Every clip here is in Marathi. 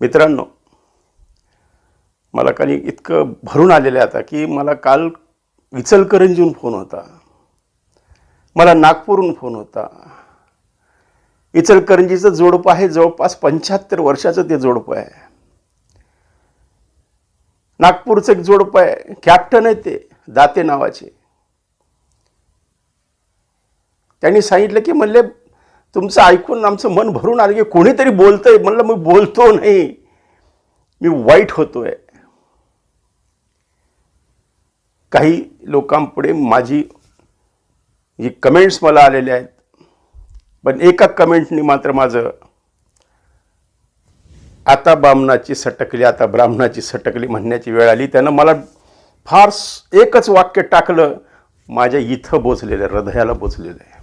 मित्रांनो मला काही इतकं भरून आलेलं आहे आता की मला काल इचलकरंजीहून फोन होता. मला नागपूरहून फोन होता. इचलकरंजीचं जोडपं आहे जवळपास पंच्याहत्तर वर्षाचं ते जोडपं आहे. नागपूरचं एक जोडपं आहे कॅप्टन आहे ते दाते नावाचे. त्यांनी सांगितलं की म्हणले तुमचं ऐकून आमचं मन भरून आलं की कोणीतरी बोलतंय. म्हणलं मी बोलतो नाही. मी वाईट होतोय. काही लोकांपुढे माझी जी कमेंट्स मला आलेल्या आहेत पण एका कमेंटनी मात्र माझं आता बामणाची सटकली आता ब्राह्मणाची सटकली म्हणण्याची वेळ आली. त्यानं मला फार एकच वाक्य टाकलं माझ्या इथं बोचलेलं आहे हृदयाला बोचलेलं आहे.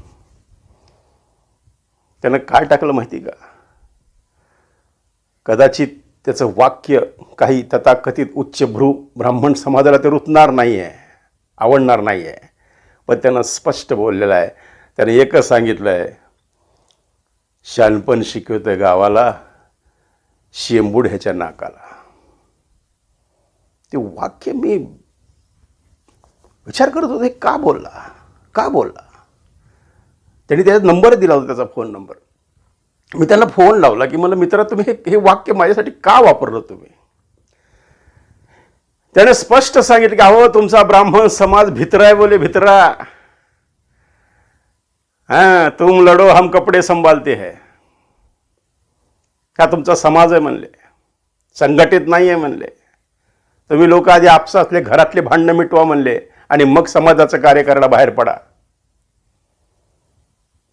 त्यानं काय टाकलं माहिती का? कदाचित त्याचं वाक्य काही तथाकथित उच्चभ्रू ब्राह्मण समाजाला ते रुतणार नाही आहे आवडणार नाही आहे पण त्यानं स्पष्ट बोललेलं आहे. त्यानं एकच सांगितलं आहे शानपण शिकवतं गावाला शेंबूड ह्याच्या नाकाला. ते वाक्य मी विचार करत होतो का बोलला? का बोलला? त्यांनी त्याचा नंबर दिला होता त्याचा फोन नंबर मी त्यांना फोन लावला की मला मित्रा तुम्ही हे हे वाक्य माझ्यासाठी का वापरलं तुम्ही? त्याने स्पष्ट सांगितलं की अहो तुमचा ब्राह्मण समाज भित्रा आहे बोले भित्रा. हां तुम लढो हम कपडे संभालते है. का तुमचा समाज आहे? म्हणले. संघटित नाही आहे म्हणले. तुम्ही लोक आधी आपसातले घरातले भांडणं मिटवा म्हणले. आणि मग समाजाचं कार्य करायला बाहेर पडा.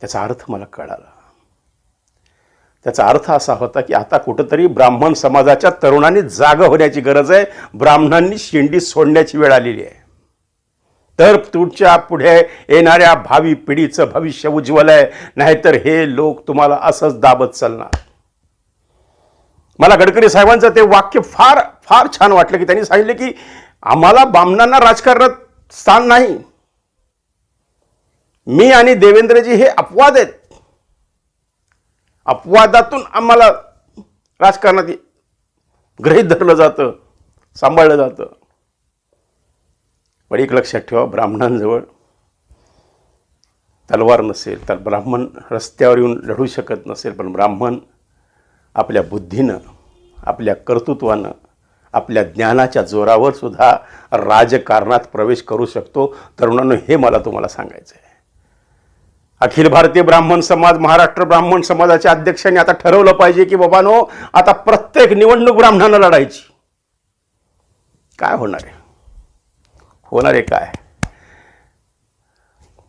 त्याचा अर्थ मला कळाला. त्याचा अर्थ असा होता की आता कुठंतरी ब्राह्मण समाजाच्या तरुणांनी जाग होण्याची गरज आहे. ब्राह्मणांनी शेंडी सोडण्याची वेळ आलेली आहे. तर तुमच्यापुढे येणाऱ्या भावी पिढीचं भविष्य उज्ज्वल आहे. नाहीतर हे लोक तुम्हाला असंच दाबत चालणार. मला गडकरी साहेबांचं ते वाक्य फार फार छान वाटलं की त्यांनी सांगितलं की आम्हाला ब्राह्मणांना राजकारणात स्थान नाही. मी आणि देवेंद्रजी हे अपवाद आहेत. अपवादातून आम्हाला राजकारणात गृहीत धरलं जातं सांभाळलं जातं. पण एक लक्षात ठेवा ब्राह्मणांजवळ तलवार नसेल तर ब्राह्मण रस्त्यावर येऊन लढू शकत नसेल पण ब्राह्मण आपल्या बुद्धीनं आपल्या कर्तृत्वानं आपल्या ज्ञानाच्या जोरावर सुद्धा राजकारणात प्रवेश करू शकतो. तरुणांनो हे मला तुम्हाला सांगायचं आहे अखिल भारतीय ब्राह्मण समाज महाराष्ट्र ब्राह्मण समाजाच्या अध्यक्षांनी आता ठरवलं पाहिजे की बाबानो आता प्रत्येक निवडणूक ब्राह्मणानं लढायची. काय होणार आहे? होणार आहे काय?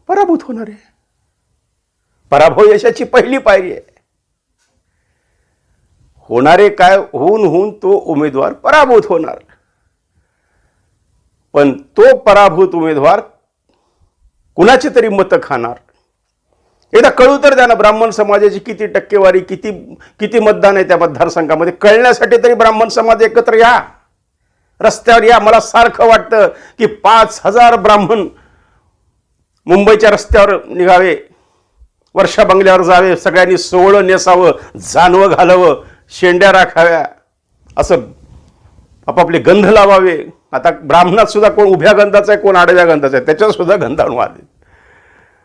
पराभूत होणार आहे. पराभव यशाची पहिली पायरी आहे. होणारे काय? होऊन होऊन तो उमेदवार पराभूत होणार. पण तो पराभूत उमेदवार कुणाची तरी मतं खाणार? एकदा कळू तर द्या ना ब्राह्मण समाजाची किती टक्केवारी किती किती मतदान आहे त्या मतदारसंघामध्ये. कळण्यासाठी तरी ब्राह्मण समाज एकत्र या. रस्त्यावर या. मला सारखं वाटतं की पाच हजार ब्राह्मण मुंबईच्या रस्त्यावर निघावे वर्षा बंगल्यावर जावे सगळ्यांनी सोहळं नेसावं जानवं घालावं शेंड्या राखाव्या असं आपापले गंध लावावे. आता ब्राह्मणात सुद्धा कोण उभ्या गंधाचा आहे कोण आडव्या गंधाचा आहे त्याच्यात सुद्धा गंधाणू आले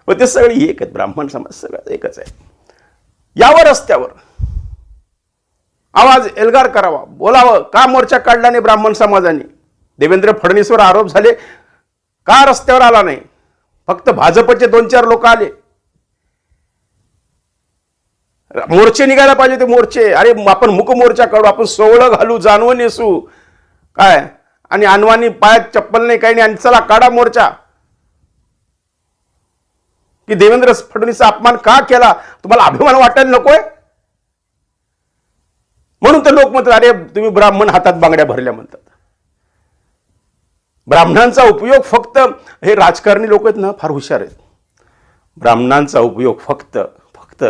व ते सगळे एक आहेत. ब्राह्मण समाज सगळं एकच आहे. यावर रस्त्यावर आवाज एल्गार करावा. बोलावं. का मोर्चा काढला नाही ब्राह्मण समाजाने? देवेंद्र फडणवीसवर आरोप झाले. का रस्त्यावर आला नाही? फक्त भाजपचे दोन चार लोक आले. मोर्चे निघायला पाहिजे ते मोर्चे. अरे आपण मुक मोर्चा काढू. आपण सोवळं घालू जानवं नेसू. काय? आणि अनवानी पायात चप्पल नाही काही नाही. आणि चला काढा मोर्चा. की देवेंद्र फडणवीसचा अपमान का केला? तुम्हाला अभिमान वाटायला नकोय? म्हणून तर लोक म्हणतात अरे तुम्ही ब्राह्मण हातात बांगड्या भरल्या म्हणतात. ब्राह्मणांचा उपयोग फक्त हे राजकारणी लोक आहेत ना फार हुशार आहेत. ब्राह्मणांचा उपयोग फक्त फक्त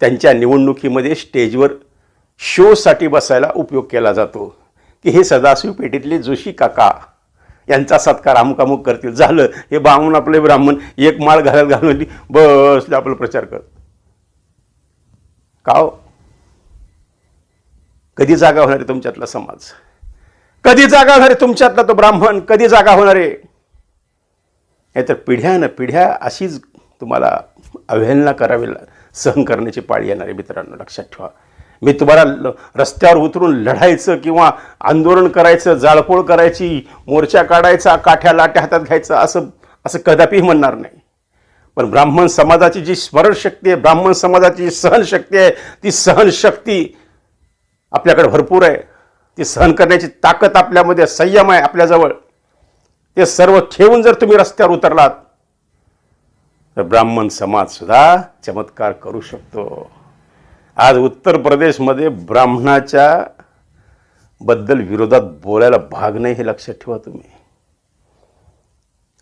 त्यांच्या निवडणुकीमध्ये स्टेजवर शोसाठी बसायला उपयोग केला जातो. की हे सदाशिव पेटीतले जोशी काका यांचा सत्कार अमुक अमुक करतील. झालं. हे बामून आपले ब्राह्मण एक माळ घालायला घालून बस आपला प्रचार करत. काव हो? कधी जागा होणार आहे तुमच्यातला समाज? कधी जागा होणार आहे तुमच्यातला तो ब्राह्मण? कधी जागा होणार आहे? तर पिढ्यानं पिढ्या अशीच तुम्हाला अवहेलना करावी सहन करण्याची पाळी येणार आहे मित्रांनो. लक्षात ठेवा. मी तुम्हाला ल- रस्त्यावर उतरून लढायचं किंवा आंदोलन करायचं जाळपोळ करायची मोर्चा काढायचा काठ्या लाट्या हातात घ्यायचं असं असं कदापिही म्हणणार नाही. पण ब्राह्मण समाजाची जी स्मरणशक्ती आहे ब्राह्मण समाजाची जी सहनशक्ती आहे ती सहनशक्ती आपल्याकडे भरपूर आहे. ती सहन करण्याची ताकद आपल्यामध्ये संयम आहे आपल्याजवळ. ते सर्व ठेवून जर तुम्ही रस्त्यावर उतरलात तर ब्राह्मण समाजसुद्धा चमत्कार करू शकतो. आज उत्तर प्रदेशमध्ये ब्राह्मणाच्या बद्दल विरोधात बोलायला भाग नाही हे लक्षात ठेवा तुम्ही.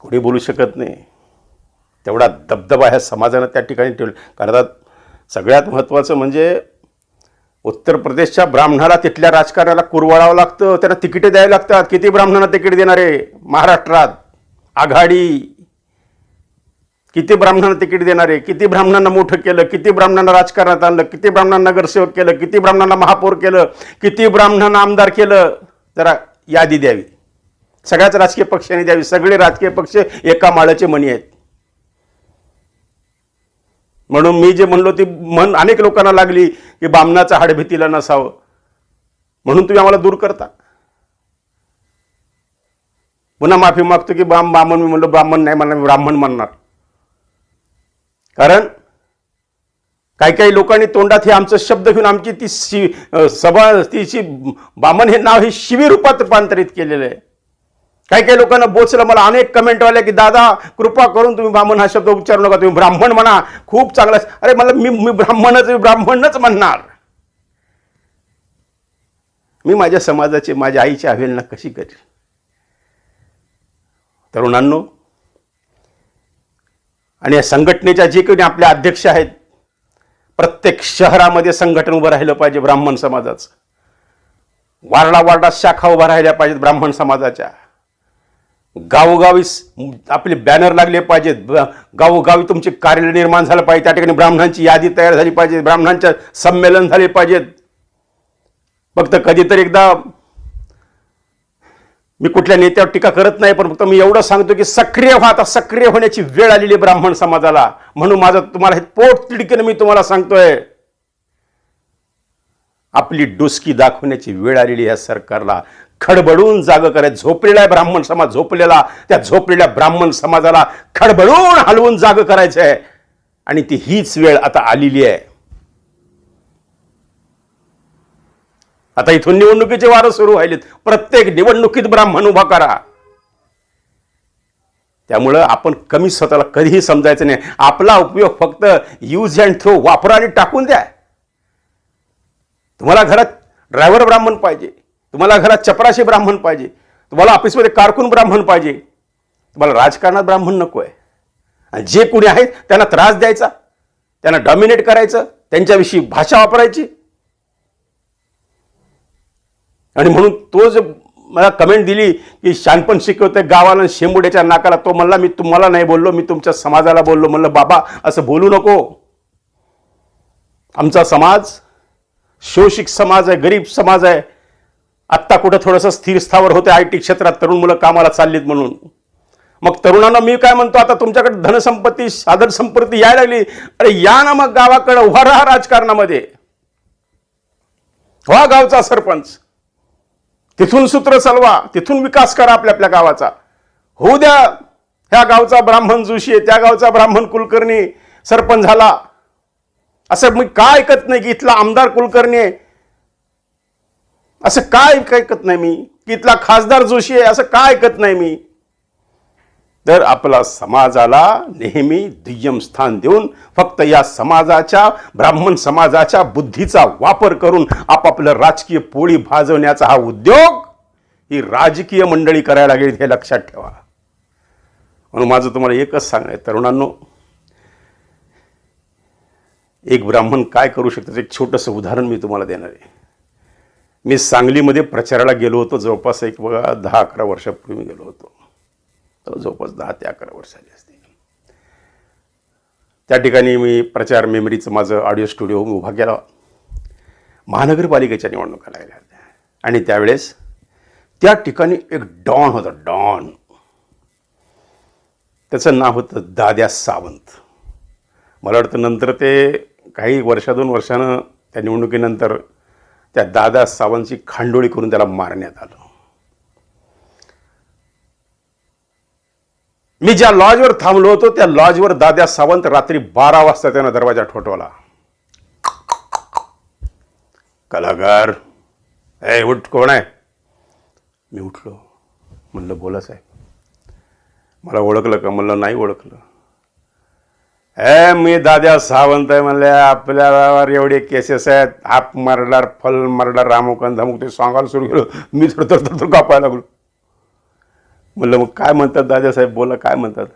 कोणी बोलू शकत नाही. तेवढा दबदबा ह्या समाजानं त्या ठिकाणी ठेवला. कारण आता सगळ्यात महत्त्वाचं म्हणजे उत्तर प्रदेशच्या ब्राह्मणाला तिथल्या राजकारणाला कुरवाळावं लागतं त्यांना तिकिटे द्यावी लागतात. किती ब्राह्मणांना तिकीट देणारे? महाराष्ट्रात आघाडी किती ब्राह्मणांना तिकीट देणार आहे? किती ब्राह्मणांना मोठं केलं? किती ब्राह्मणांना राजकारणात आणलं? किती ब्राह्मणांना नगरसेवक केलं? किती ब्राह्मणांना महापौर केलं? किती ब्राह्मणांना आमदार केलं? जरा यादी द्यावी. सगळ्याच राजकीय पक्षांनी द्यावी. सगळे राजकीय पक्ष एका माळाचे मणी आहेत. म्हणून मी जे म्हणलो ती म्हण अनेक लोकांना लागली की बामणाचं हाडभीतीला नसावं. म्हणून तुम्ही आम्हाला दूर करता. पुन्हा माफी मागतो की बाम ब्राह्मण मी म्हणलो ब्राह्मण नाही म्हणणार मी ब्राह्मण म्हणणार. कारण काही काही लोकांनी तोंडात हे आमचं शब्द घेऊन आमची ती शि सभा तिची बामण हे नाव हे शिवीरूपात रूपांतरित केलेलं आहे. काही काही लोकांना बोचलं मला अनेक कमेंट आल्या की दादा कृपा करून तुम्ही ब्राह्मण हा शब्द उच्चारू नका तुम्ही ब्राह्मण म्हणा खूप चांगला अरे मला मी मी ब्राह्मणच मी ब्राह्मणच म्हणणार. मी माझ्या समाजाची माझ्या आईची अवहेलना कशी करेल? तरुणांनो आणि या संघटनेच्या जे कोणी आपले अध्यक्ष आहेत प्रत्येक शहरामध्ये संघटन उभं राहिलं पाहिजे ब्राह्मण समाजाचं. वारडा वारडा शाखा उभा राहिल्या पाहिजेत ब्राह्मण समाजाच्या. गावोगावी आपले बॅनर लागले पाहिजेत. ब- गावोगावी तुमचे कार्यालय निर्माण झालं पाहिजे. त्या ठिकाणी ब्राह्मणांची यादी तयार झाली पाहिजे. ब्राह्मणांच्या संमेलन झाले पाहिजेत. फक्त कधीतरी एकदा मी कुठल्या नेत्यावर टीका करत नाही पण फक्त मी एवढं सांगतो की सक्रिय व्हा. आता सक्रिय होण्याची वेळ आलेली आहे ब्राह्मण समाजाला. म्हणून माझं तुम्हाला हे पोट तिडकीनं मी तुम्हाला सांगतोय. आपली डुसकी दाखवण्याची वेळ आलेली या सरकारला. खडबडून जाग करायचं. झोपलेला आहे ब्राह्मण समाज झोपलेला. त्या झोपलेल्या ब्राह्मण समाजाला खडबडून हलवून जाग करायचं आहे आणि ती हीच वेळ आता आलेली आहे. आता इथून निवडणुकीचे वारं सुरू व्हायलेत. प्रत्येक निवडणुकीत ब्राह्मण उभा करा. त्यामुळं आपण कमी स्वतःला कधीही समजायचं नाही. आपला उपयोग फक्त यूज अँड थ्रो वापरा आणि टाकून द्या. तुम्हाला घरात ड्रायव्हर ब्राह्मण पाहिजे. तुम्हाला घरात चपराशी ब्राह्मण पाहिजे. तुम्हाला ऑफिसमध्ये कारकून ब्राह्मण पाहिजे. तुम्हाला राजकारणात ब्राह्मण नको आहे आणि जे कुणी आहेत त्यांना त्रास द्यायचा. त्यांना डॉमिनेट करायचं. त्यांच्याविषयी भाषा वापरायची. आणि म्हणून तो जे मला कमेंट दिली की शानपण शिकवते गावाला शेंबुड्याच्या नाकाला तो म्हणला मी तुम्हाला नाही बोललो मी तुमच्या समाजाला बोललो. म्हणलं बाबा असं बोलू नको. आमचा समाज शोषिक समाज आहे गरीब समाज आहे. आत्ता कुठं थोडंसं स्थिर स्थावर होते आय टी क्षेत्रात तरुण मुलं कामाला चाललीत म्हणून. मग तरुणांना मी काय म्हणतो आता तुमच्याकडे धनसंपत्ती साधन संपत्ती यायला लागली. अरे या ना मग गावाकडं उभा राहा राजकारणामध्ये. व्हा गावचा सरपंच. तिथून सूत्र चालवा तिथून विकास करा आपल्या आपल्या गावाचा. होऊ द्या ह्या गावचा ब्राह्मण जोशी आहे त्या गावचा ब्राह्मण कुलकर्णी सरपंच झाला. असं मी काय ऐकत नाही की इथला आमदार कुलकर्णी आहे? असं काय ऐकत नाही मी? की इथला खासदार जोशी आहे असं काय ऐकत नाही मी? तर आपला समाजाला नेहमी दुय्यम स्थान देऊन फक्त या समाजाच्या ब्राह्मण समाजाच्या बुद्धीचा वापर करून आपापलं राजकीय पोळी भाजवण्याचा हा उद्योग ही राजकीय मंडळी करायला लागेल हे लक्षात ठेवा. म्हणून माझं तुम्हाला एकच सांगायचं तरुणांनो एक ब्राह्मण काय करू शकतो एक छोटंसं उदाहरण मी तुम्हाला देणार आहे. मी सांगलीमध्ये प्रचाराला गेलो होतो जवळपास एक बघा दहा अकरा वर्षापूर्वी गेलो होतो. जवळपास दहा ते अकरा वर्ष झाली असते. त्या ठिकाणी मी प्रचार मेमरीचं माझं ऑडिओ स्टुडिओ उभा केला. महानगरपालिकेच्या निवडणुका लागल्या होत्या. आणि त्यावेळेस त्या ठिकाणी एक डॉन होता डॉन. त्याचं नाव होतं दाद्या सावंत. मला वाटतं नंतर ते काही वर्षा दोन वर्षानं त्या निवडणुकीनंतर त्या दादा सावंतची खांडोळी करून त्याला मारण्यात आलं. मी ज्या लॉजवर थांबलो होतो त्या लॉजवर दाद्या सावंत रात्री बारा वाजता त्यानं दरवाजा ठोठवला. कलाकार ए उठ कोण आहे? मी उठलो. म्हणलं बोला साहेब. मला ओळखलं का? म्हणलं नाही ओळखलं. ए मी दाद्या सावंत आहे म्हणले आपल्यावर एवढे केसेस आहेत. हाप मर्डर फल मर्डर रामुकन धमुक ते सांगायला सुरू केलं. मी थोडं तर कापायला लागलो. म्हणलं मग काय म्हणतात दादासाहेब? बोला काय म्हणतात?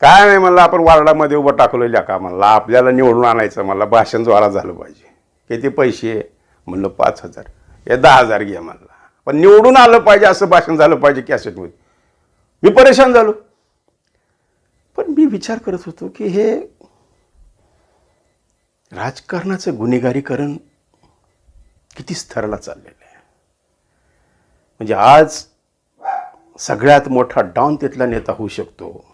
काय नाही म्हणलं आपण वार्डामध्ये उभं टाकलेल्या का म्हणलं? आपल्याला निवडून आणायचं मला भाषण जोरात झालं पाहिजे. किती पैसे? म्हणलं पाच हजार. हे दहा हजार घ्या म्हणला. पण निवडून आलं पाहिजे असं भाषण झालं पाहिजे कॅसेटमध्ये. मी परेशान झालो. पण मी विचार करत होतो की हे राजकारणाचं गुन्हेगारीकरण किती स्तराला चाललेलं आहे? म्हणजे आज सगळ्यात मोठा डॉन तिथला नेता होऊ शकतो.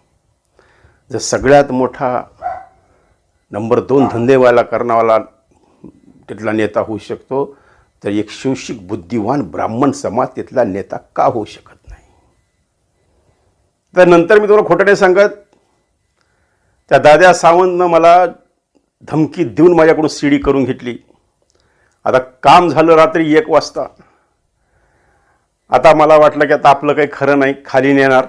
जर सगळ्यात मोठा नंबर दोन धंदेवाला करणावाला तिथला नेता होऊ शकतो तर एक शिवशिक बुद्धिवान ब्राह्मण समाज तिथला नेता का होऊ शकत नाही? तर नंतर मी तुम्हाला खोटं नाही सांगत. त्या दाद्या सावंतनं मला धमकी देऊन माझ्याकडून सीडी करून घेतली. आता काम झालं रात्री एक वाजता. आता मला वाटलं की आता आपलं काही खरं नाही खाली नेणार.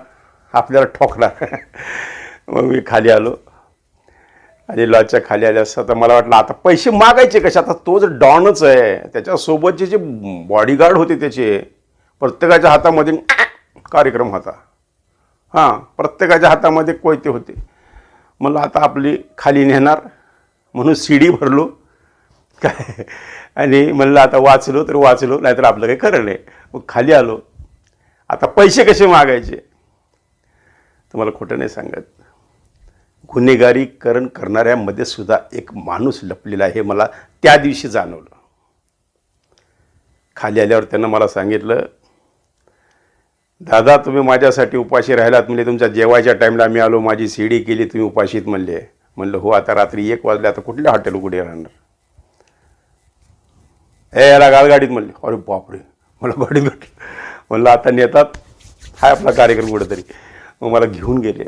आपल्याला ठोकणार. मग मी खाली आलो. आणि लॉजच्या खाली आले असं तर मला वाटलं आता पैसे मागायचे कसे? आता तो जर डॉनच आहे त्याच्यासोबतचे जे बॉडीगार्ड होते त्याचे प्रत्येकाच्या हातामध्ये कार्यक्रम होता. हां प्रत्येकाच्या हातामध्ये कोयते होते. मला आता आपली खाली नेणार. म्हणून सीडी भरलो. काय? आणि म्हणलं आता वाचलो तर वाचलो नाहीतर आपलं काही खरं नाही. मग खाली आलो. आता पैसे कसे मागायचे? तुम्हाला खोटं नाही सांगत. गुन्हेगारीकरण करणाऱ्यामध्ये सुद्धा एक माणूस लपलेला आहे हे मला त्या दिवशी जाणवलं. खाली आल्यावर त्यांना मला सांगितलं दादा तुम्ही माझ्यासाठी उपाशी राहिलात म्हणजे तुमच्या जेवायच्या टाईमला मी आलो माझी सीडी केली तुम्ही उपाशीत म्हणले. म्हणलं हो आता रात्री एक वाजले आता कुठल्या हॉटेल उघडे राहणार? ए याला गाडगाडीत म्हणले. अरे बापरे मला गाडीत भेटली. म्हणलं आता नेतात. हाय आपला कार्यक्रम कुठेतरी. मग मला घेऊन गेले.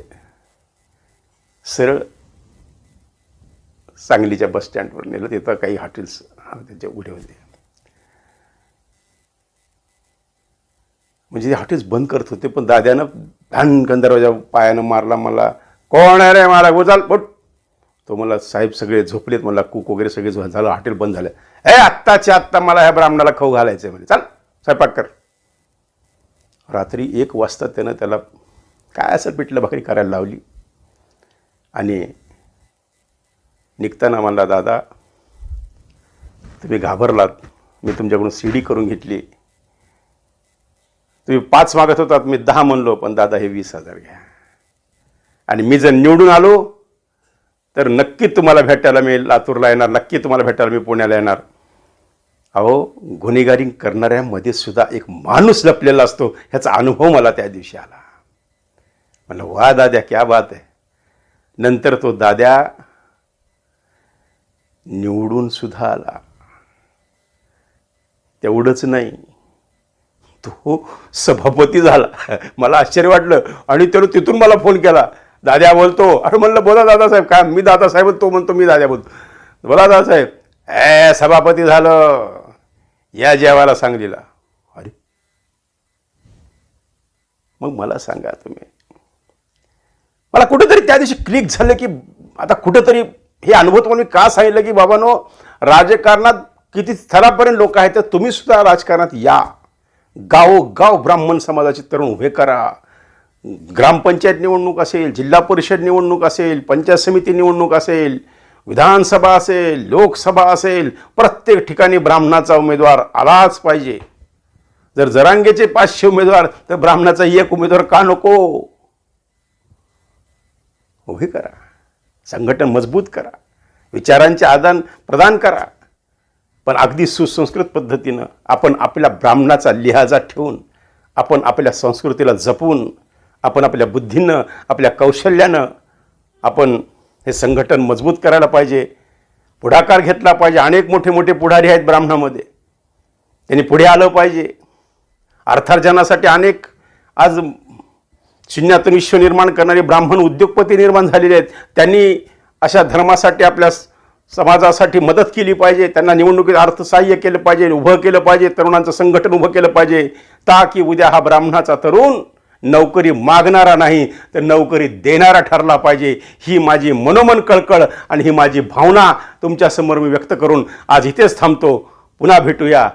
सरळ सांगलीच्या बस स्टँडवर नेलं. तिथं काही हॉटेल्स त्याचे उघडे होते. म्हणजे ते हॉटेल्स बंद करत होते पण दाद्यानं भ्यानकन दरवाजा पायानं मारला मला कोण आहे रे मला गोचाल बट तो मला साहेब सगळे झोपलेत. मला कूक वगैरे सगळे झालं हॉटेल बंद झालं. ए आत्ताच्या आत्ता मला ह्या ब्राह्मणाला खाऊ घालायचं आहे म्हणजे चाल स्वयंपाक कर. रात्री एक वाजता त्यानं त्याला काय असं पिठलं भाकरी करायला लावली. आणि निघताना म्हणला दादा तुम्ही घाबरलात. मी तुमच्याकडून सीडी करून घेतली. तुम्ही पाच मागत होतात मी दहा म्हणलो पण दादा हे वीस हजार घ्या. आणि मी जर निवडून आलो तर नक्की तुम्हाला भेटायला मी लातूरला येणार नक्की तुम्हाला भेटायला मी पुण्याला येणार. अहो गुन्हेगारी करणाऱ्यामध्ये सुद्धा एक माणूस लपलेला असतो ह्याचा अनुभव मला त्या दिवशी आला. म्हणलं वा दाद्या क्या बात आहे. नंतर तो दाद्या निवडून सुद्धा आला. तेवढंच नाही तो सभापती झाला. मला आश्चर्य वाटलं आणि त्यानं तिथून मला फोन केला. दाद्या बोलतो. अरे म्हणलं बोला दादासाहेब काय मी दादासाहेब तो म्हणतो मी दाद्या बोलतो. बोला दादासाहेब. ए सभापती झालं. या जेवायला सांगलीला. अरे. मग मला सांगा तुम्ही. मला कुठेतरी त्या दिवशी क्लिक झालं की आता कुठेतरी हे अनुभव मी का सांगितलं की बाबानो राजकारणात किती स्तरापर्यंत लोक आहेत तर तुम्ही सुद्धा राजकारणात या. गावोगाव ब्राह्मण समाजाचे तरुण उभे करा. ग्रामपंचायत निवडणूक असेल जिल्हा परिषद निवडणूक असेल पंचायत समिती निवडणूक असेल विधानसभा असेल लोकसभा असेल प्रत्येक ठिकाणी ब्राह्मणाचा उमेदवार आलाच पाहिजे. जर जरांगेचे पाचशे उमेदवार तर ब्राह्मणाचा एक उमेदवार का नको? उभे करा. संघटन मजबूत करा. विचारांचे आदान प्रदान करा. पण अगदी सुसंस्कृत पद्धतीनं आपण आपल्या ब्राह्मणाचा लिहाजा ठेवून आपण आपल्या संस्कृतीला जपून आपण आपल्या बुद्धीनं आपल्या कौशल्यानं आपण हे संघटन मजबूत करायला पाहिजे. पुढाकार घेतला पाहिजे. अनेक मोठे मोठे पुढारी आहेत ब्राह्मणामध्ये. त्यांनी पुढे आलं पाहिजे. अर्थार्जनासाठी अनेक आज शून्यातून विश्व निर्माण करणारे ब्राह्मण उद्योगपती निर्माण झालेले आहेत. त्यांनी अशा धर्मासाठी आपल्या स- समाजासाठी मदत केली पाहिजे. त्यांना निवडणुकीत अर्थसहाय्य केलं पाहिजे उभं केलं पाहिजे तरुणांचं संघटन उभं केलं पाहिजे. ता की उद्या हा ब्राह्मणाचा तरुण नोकरी मागणारा नाही तर नोकरी देणारा ठरला पाहिजे. ही माझी मनोमन कळकळ आणि ही माझी भावना तुमच्यासमोर मी व्यक्त करून आज इथेच थांबतो. पुन्हा भेटूया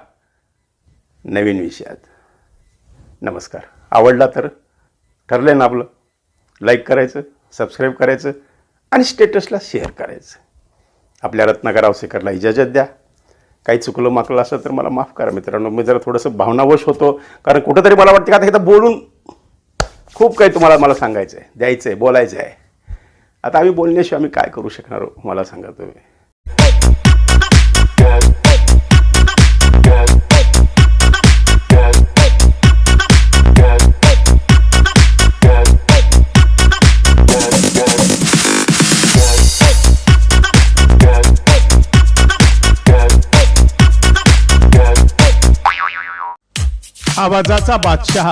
नवीन विषयात. नमस्कार. आवडला तर ठरलं ना आपलं. लाईक करायचं सबस्क्राईब करायचं आणि स्टेटसला शेअर करायचं. आपल्या रत्नाकर आवसेकरला इजाजत द्या. काही चुकलं माकलं असं तर मला माफ करा मित्रांनो. मी जरा थोडंसं भावनावश होतो. कारण कुठंतरी मला वाटतं का आता बोलून खूप काही तुम्हाला मला सांगायचं आहे द्यायचं आहे बोलायचं आहे. आता आम्ही बोलण्याशिवाय आम्ही काय करू शकणार हो, मला सांगा तुम्ही आवाजाचा बादशहा.